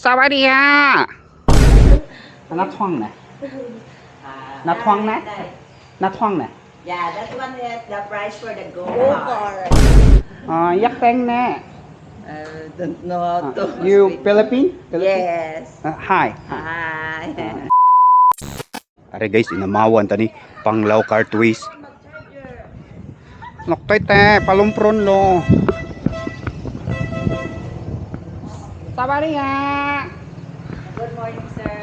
สวัสดีฮะนัดท่องนะ Ah, Not Huang na? that- นัดท่องนะ Yeah, that one is the price for the go Go car. kart. อ่ายักแต่งแน่ Uh, don't know how to you speak. Philippine Yes. Uh, hi Hi. Are guys inamawan tani panglaw car twist Noktoy te palumpron lo Tabari nga. Good morning, sir.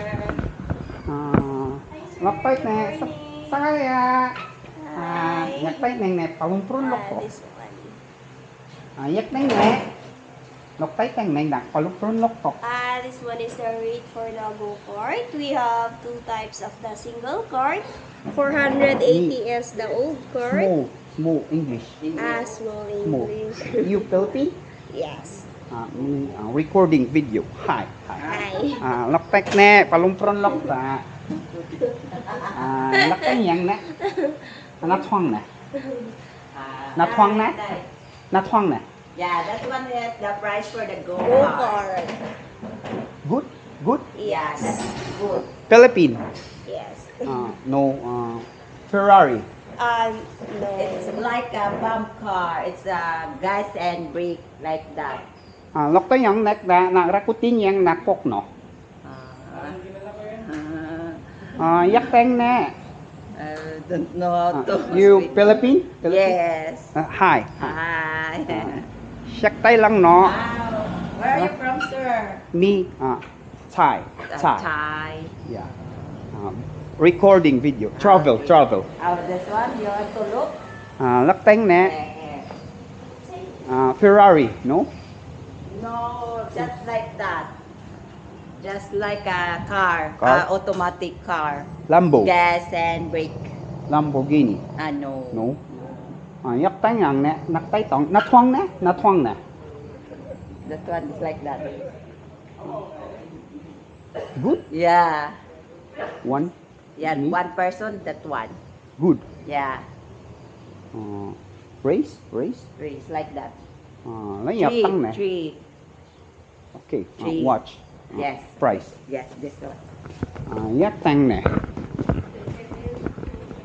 Ah, magpait na. Sa sakali nga. Ah, yakpait na nga. Palungprunlok ko. Ah, yak na nga. Lokpait na nga. Palungprunlok ko. Ah, this one is the rate for logo cord. We have two types of the single cord. 480 is the old cord. Small, small English. Ah, small English. You filthy? Yes. Ah, mm, ah, recording video. Hi. Hi. Hi. Ah, uh, lapek ne, palumpron lok ta. Uh, yang ne. Na thong ne. Na thong ne. Na thong ne. Yeah, that one is the price for the gold kart. Good? Good? Yes, good. Philippine? Yes. No, Ferrari? No. It's like a bump car. It's a gas and brake like that. à lúc tới nhận nạc đã nạc ra cú tí nhang nạc cốc nọ. À. Yak tang nè you Philippines? Yes. À, hi. Hi. À, Yak tay lang nọ. Where are you from sir? Me uh, à, Thai. Thai. Thai. Yeah. Recording video. Travel travel. This one you have to look à lắc tanh nè à Ferrari no? No, just like that. Just like a car, Car? a automatic car. Lambo Gas and brake. Lamborghini Ah, no. no à, dắt tay ngang nè nắp tay tỏng nó thoang nè nó thoang nè That one is like that. good Yeah. one Yeah, Mhm. one person, that one. good Yeah. uh, race race it's like that. uh, lấy nhập Three, tăng nè three. Okay uh, Three. watch uh, Yes. price Yes, this one. uh, dắt tăng nè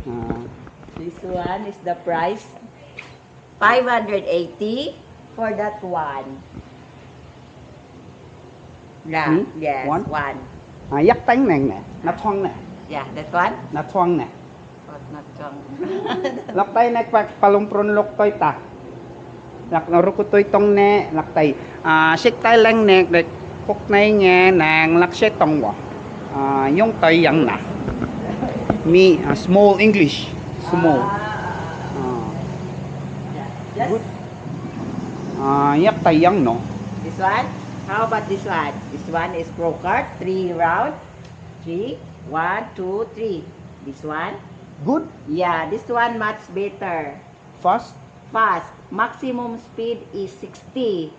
uh, This one is the price. 580 for that one. Yeah, Hmm? yes, One? one. tăng nè nè nó thoang nè Yeah, that one? nó thoang nè Oh, not strong. lọc tay nè pa palumpron lok toy ta lak nó ruk toy tong nè lak tay à xích tay lăng nè để cúc này nghe nàng lak xích tong wa à yung tay yang na me uh, small English small yeah. Just Good. à yak tay yang no this one. How about this one? This one is pro card, three round. Three, one, two, three. This one. good Yeah, this one much better. fast Fast. Maximum speed is 60.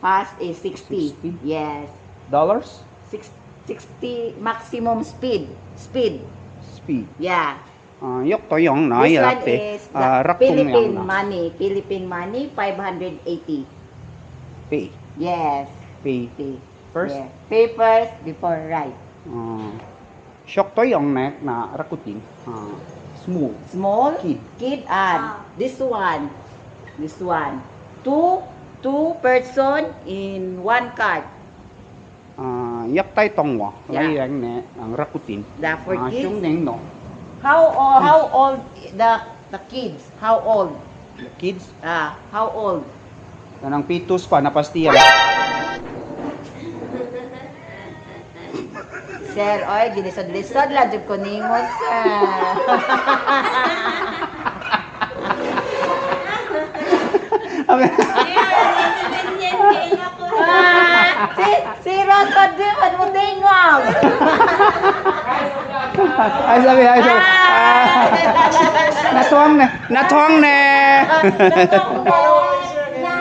Fast is 60. 60? Yes. dollars Six, 60 maximum speed. Speed. speed Yeah. à yok to yang na this one is the yang Philippine na money. Philippine money, 580. pay Yes. pay Pay. first Yeah. Pay first before right. à shock to yang na na rakutin à small Small Kid. kid and Ah. this one. This one. Two two person in one card. à yak tay tong wa Yeah. lai yang ne ang rakutin The for à kids. chung neng no How old, how old the the kids? How old? the kids Ah, how old? kanang pitus pa napastiyan Sir, oy, ginisod-lisod lang jud ko nimo sir. Si si Rosod di man mo tingog. ay sabi ay sabi ah, natuang ne natuang ne Na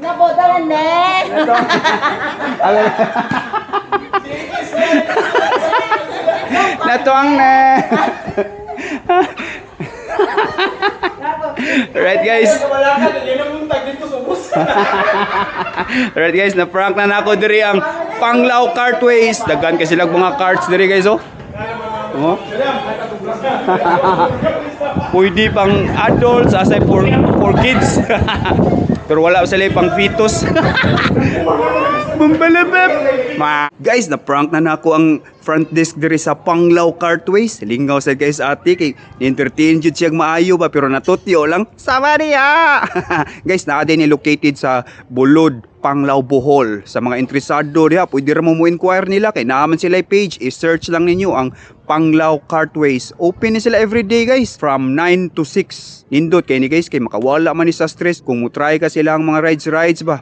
nabodalan ne. natuang Ay, natuang ne Alright guys. Sa. Alright guys, na-prank na nako diri ang Panglao Cartways. Daghan kasi lang mga carts diri guys oh. Oh. Pwede pang adults aside for for kids. Pero wala sila pang fetus. Bumbalabab. Ma guys, na-prank na nako ang front desk diri sa Panglao Cartways. Lingaw sa guys ate kay ni-entertain jud siyang maayo ba pero natutyo lang. Sama niya. guys, naa din located sa Bulod, Panglao, Bohol. Sa mga interesado diha, pwede ra mo mo inquire nila kay naaman sila page. I-search lang ninyo ang Panglao Cartways. Open ni sila everyday guys from 9 to 6. Nindot kay ni guys kay makawala man ni sa stress kung mo try ka silang mga rides rides ba.